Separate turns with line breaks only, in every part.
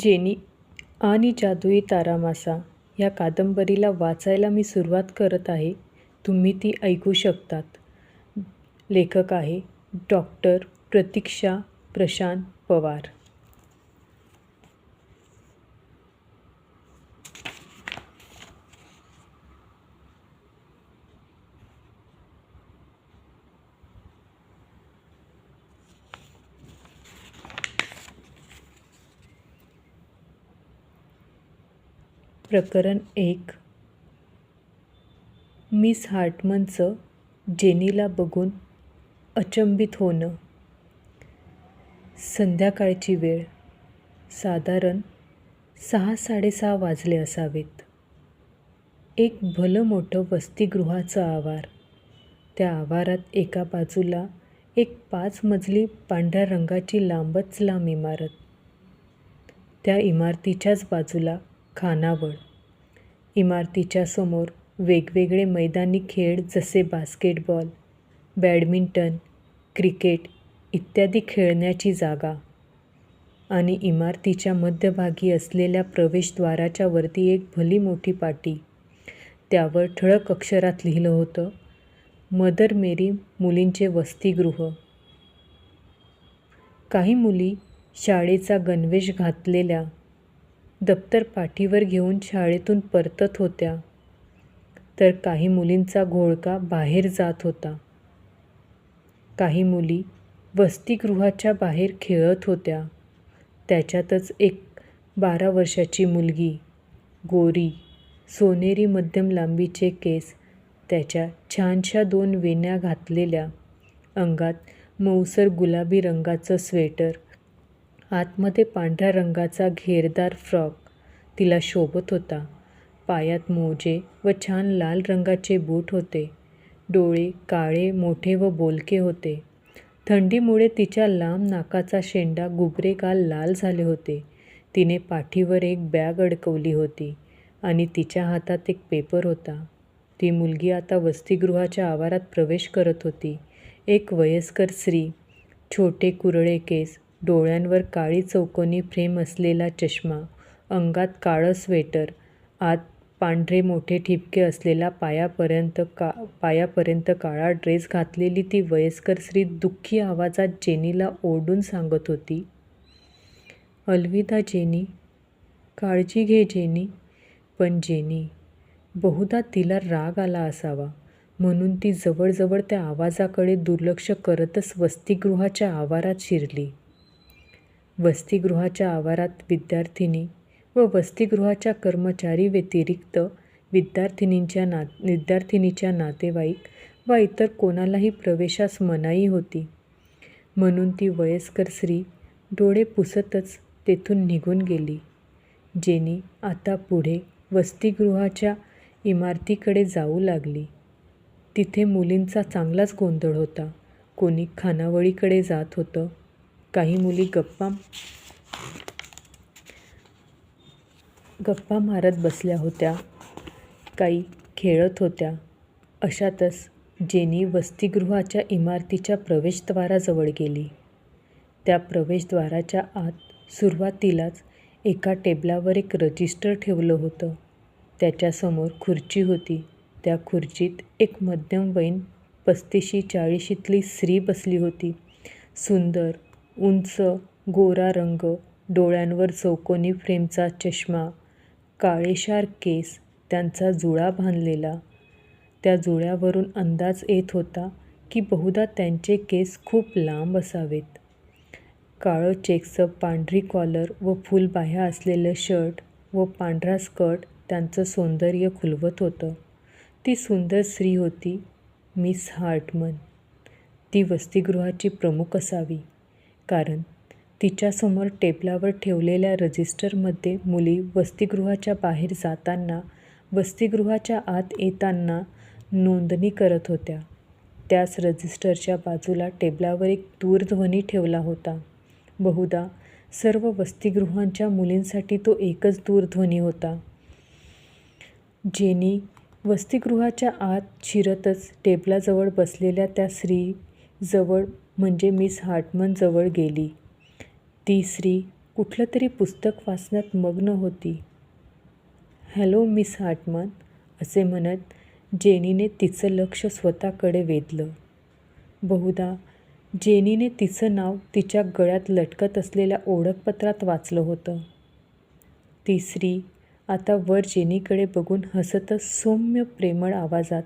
Jenny आणि जादुई तारामासा या कादंबरीला वाचायला मी सुरुवात करत आहे. तुम्ही ती ऐकू शकतात. लेखक आहे डॉक्टर प्रतीक्षा प्रशांत पवार. प्रकरण एक. मिस हार्टमनचं जेनीला बघून अचंबित होणं. संध्याकाळची वेळ. साधारण सहा साडेसहा वाजले असावेत. एक भलं मोठं वसतिगृहाचं आवार. त्या आवारात एका बाजूला एक पाच मजली पांढऱ्या रंगाची लांबच लांब इमारत. त्या इमारतीच्याच बाजूला खानावळ. इमारतीच्या समोर वेगवेगळे मैदानी खेळ जसे बास्केटबॉल बॅडमिंटन क्रिकेट इत्यादी खेळण्याची जागा आणि इमारतीच्या मध्यभागी असलेल्या प्रवेशद्वाराच्या वरती एक भली मोठी पाटी. त्यावर ठळक अक्षरात लिहिलं होतं मदर मेरी मुलींचे वसतिगृह. काही मुली शाळेचा गणवेश घातलेल्या दप्तर पाठीवर घेऊन शाळेतून परतत होत्या. तर काही मुलींचा घोळका बाहेर जात होता. काही मुली वसतिगृहाच्या बाहेर खेळत होत्या. त्याच्यातच एक बारा वर्षाची मुलगी गोरी सोनेरी मध्यम लांबीचे केस त्याच्या छानशा दोन वेण्या घातलेल्या अंगात मऊसर गुलाबी रंगाचं स्वेटर आतमध्ये पांढऱ्या रंगाचा घेरदार फ्रॉक. तिला शोभत होता. पायात मोजे व छान लाल रंगाचे बूट होते. डोळे काळे मोठे व बोलके होते. थंडीमुळे तिच्या लांब नाकाचा शेंडा गुबरेगाल लाल झाले होते. तिने पाठीवर एक बॅग अडकवली होती आणि तिच्या हातात एक पेपर होता. ती मुलगी आता वसतिगृहाच्या आवारात प्रवेश करत होती. एक वयस्कर स्त्री छोटे कुरळे केस डोळ्यांवर काळी चौकोनी फ्रेम असलेला चष्मा अंगात काळं स्वेटर आत पांढरे मोठे ठिपके असलेला पायापर्यंत का पायापर्यंत काळा ड्रेस घातलेली ती वयस्कर स्त्री दुःखी आवाजात जेनीला ओरडून सांगत होती अलविदा जेनी काळजी घे जेनी पण जेनी बहुधा तिला राग आला असावा म्हणून ती जवळजवळ त्या आवाजाकडे दुर्लक्ष करतच वसतिगृहाच्या आवारात शिरली. वसतिगृहाच्या आवारात विद्यार्थिनी व वसतिगृहाच्या कर्मचारी व्यतिरिक्त विद्यार्थिनींच्या ना विद्यार्थिनीच्या नातेवाईक वा इतर कोणालाही प्रवेशास मनाई होती. म्हणून ती वयस्कर स्त्री डोळे पुसतच तेथून निघून गेली जेनी आता पुढे वसतिगृहाच्या इमारतीकडे जाऊ लागली. तिथे मुलींचा चांगलाच गोंधळ होता. कोणी खानावळीकडे जात होतं. काही मुली गप्पा गप्पा मारत बसल्या होत्या. काही खेळत होत्या. अशातच जेनी वसतिगृहाच्या इमारतीच्या प्रवेशद्वाराजवळ गेली. त्या प्रवेशद्वाराच्या आत सुरुवातीलाच एका टेबलावर एक रजिस्टर ठेवलं होतं. त्याच्यासमोर खुर्ची होती. त्या खुर्चीत एक मध्यमवयीन पस्तीशी चाळीशीतली स्त्री बसली होती. सुंदर उंच गोरा रंग डोळ्यांवर चौकोनी फ्रेमचा चष्मा काळेशार केस त्यांचा जुळा बांधलेला. त्या जुळ्यावरून अंदाज येत होता की बहुधा त्यांचे केस खूप लांब असावेत. काळं चेकचं पांढरी कॉलर व फुलबाह्या असलेलं शर्ट व पांढरा स्कर्ट त्यांचं सौंदर्य खुलवत होतं. ती सुंदर स्त्री होती मिस हार्टमन. ती वसतिगृहाची प्रमुख असावी. कारण तिच्यासमोर टेबलावर ठेवलेल्या रजिस्टरमध्ये मुली वसतिगृहाच्या बाहेर जाताना वसतिगृहाच्या आत येताना नोंदणी करत होत्या. त्याच रजिस्टरच्या बाजूला टेबलावर एक दूरध्वनी ठेवला होता. बहुधा सर्व वसतिगृहांच्या मुलींसाठी तो एकच दूरध्वनी होता. जेनी वसतिगृहाच्या आत शिरतच टेबलाजवळ बसलेल्या त्या स्त्रीजवळ म्हणजे मिस हार्टमन जवळ गेली. ती स्त्री कुठलं तरी पुस्तक वाचण्यात मग्न होती. हॅलो मिस हार्टमन असे म्हणत जेनीने तिचं लक्ष स्वतःकडे वेधलं. बहुधा जेनीने तिचं नाव तिच्या गळ्यात लटकत असलेल्या ओळखपत्रात वाचलं होतं. ती स्त्री आता वर जेनीकडे बघून हसतच सौम्य प्रेमळ आवाजात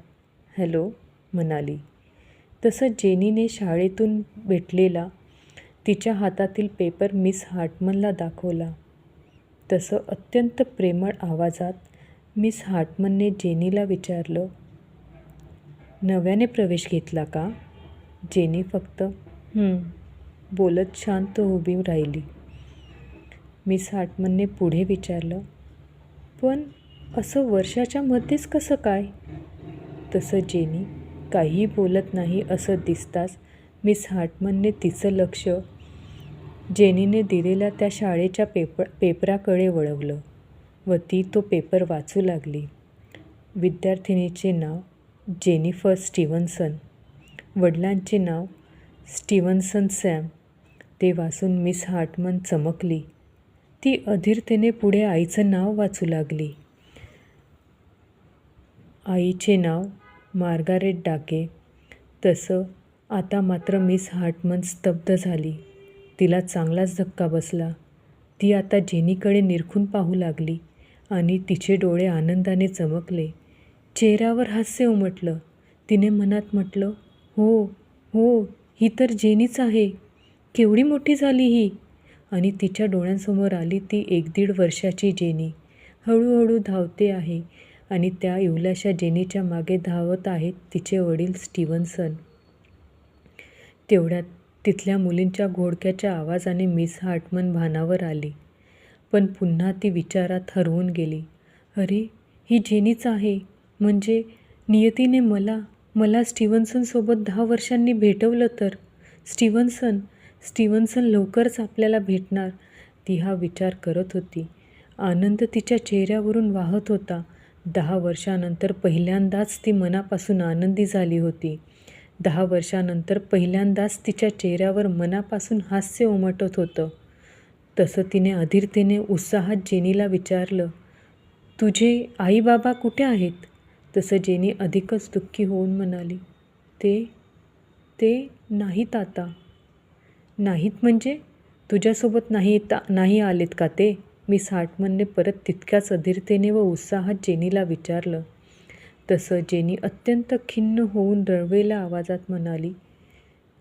हॅलो म्हणाली. तसं जेनीने शाळेतून भेटलेला तिच्या हातातील पेपर मिस हार्टमनला दाखवला. तसं अत्यंत प्रेमळ आवाजात मिस हार्टमनने जेनीला विचारलं नव्याने प्रवेश घेतला का? जेनी फक्त बोलत शांत उभी राहिली. मिस हार्टमनने पुढे विचारलं पण असं वर्षाच्या मध्येच कसं काय? तसं जेनी काहीही बोलत नाही असं दिसताच मिस हार्टमनने तिचं लक्ष जेनीने दिलेल्या त्या शाळेच्या पेपर पेपराकडे वळवलं व ती तो पेपर वाचू लागली. विद्यार्थिनीचे नाव जेनिफर स्टीव्हन्सन. वडिलांचे नाव स्टीव्हन्सन सॅम. ते वाचून मिस हार्टमन चमकली. ती अधीरतेने पुढे आईचं नाव वाचू लागली. आईचे नाव मार्गारेट डाके. तसं आता मात्र मिस हार्टमन स्तब्ध झाली. तिला चांगलाच धक्का बसला. ती आता जेनीकडे निरखून पाहू लागली आणि तिचे डोळे आनंदाने चमकले. चेहऱ्यावर हास्य उमटलं. तिने मनात म्हटलं हो हो ही तर जेनीच आहे. केवढी मोठी झाली ही. आणि तिच्या डोळ्यांसमोर आली ती एक दीड वर्षाची जेनी. हळूहळू धावते आहे. आणि त्या इवलाशा जेनीच्या मागे धावत आहेत तिचे वडील स्टीव्हन्सन. तेवढ्यात तिथल्या मुलींच्या घोडक्याच्या आवाजाने मिस हार्टमन भानावर आली. पण पुन्हा ती विचारात हरवून गेली. अरे ही जेनीच आहे. म्हणजे नियतीने मला मला स्टीव्हन्सनसोबत दहा वर्षांनी भेटवलं तर? स्टीव्हन्सन स्टीव्हन्सन लवकरच आपल्याला भेटणार. ती हा विचार करत होती. आनंद तिच्या चेहऱ्यावरून वाहत होता. दहा वर्षानंतर पहिल्यांदाच ती मनापासून आनंदी झाली होती. दहा वर्षानंतर पहिल्यांदाच तिच्या चेहऱ्यावर मनापासून हास्य उमटत होतं. तसं तिने अधीरतेने उत्साहात जेनीला विचारलं तुझे आईबाबा कुठे आहेत? तसं जेनी अधिकच दुःखी होऊन म्हणाली ते ते नाहीत आता. नाहीत म्हणजे? तुझ्यासोबत नाही ता नाही आलेत का ते? मिस हार्टमनने परत तितक्याच अधीरतेने व उत्साहात जेनीला विचारलं. तसं जेनी अत्यंत खिन्न होऊन रळवेल्या आवाजात म्हणाली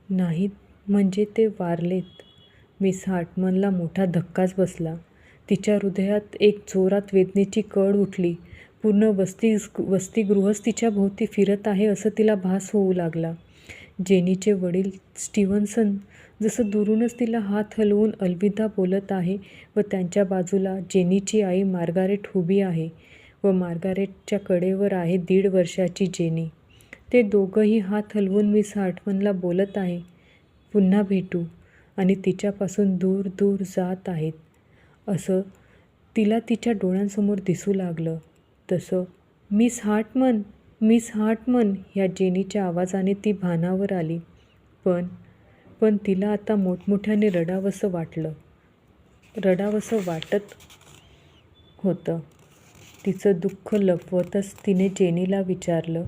नाहीत म्हणजे ते वारलेत. मिस हार्टमनला मोठा धक्काच बसला. तिच्या हृदयात एक जोरात वेदनेची कळ उठली. पूर्ण वस्ती वसतिगृहच तिच्या भोवती फिरत आहे असं तिला भास होऊ लागला. जेनीचे वडील स्टीव्हन्सन जसं दुरूनच तिला हात हलवून अलविदा बोलत आहे व त्यांच्या बाजूला जेनीची आई मार्गारेट उभी आहे व मार्गारेटच्या कडेवर आहे दीड वर्षाची जेनी. ते दोघंही हात हलवून मिस हार्टमनला बोलत आहे पुन्हा भेटू आणि तिच्यापासून दूर दूर जात आहेत. असं तिला तिच्या डोळ्यांसमोर दिसू लागलं. तसं मिस हार्टमन मिस हार्टमन ह्या जेनीच्या आवाजाने ती भानावर आली. पण पण तिला आता मोठमोठ्याने रडावंसं वाटलं. रडावंसं वाटत होतं. तिचं दुःख लपवतच तिने जेनीला विचारलं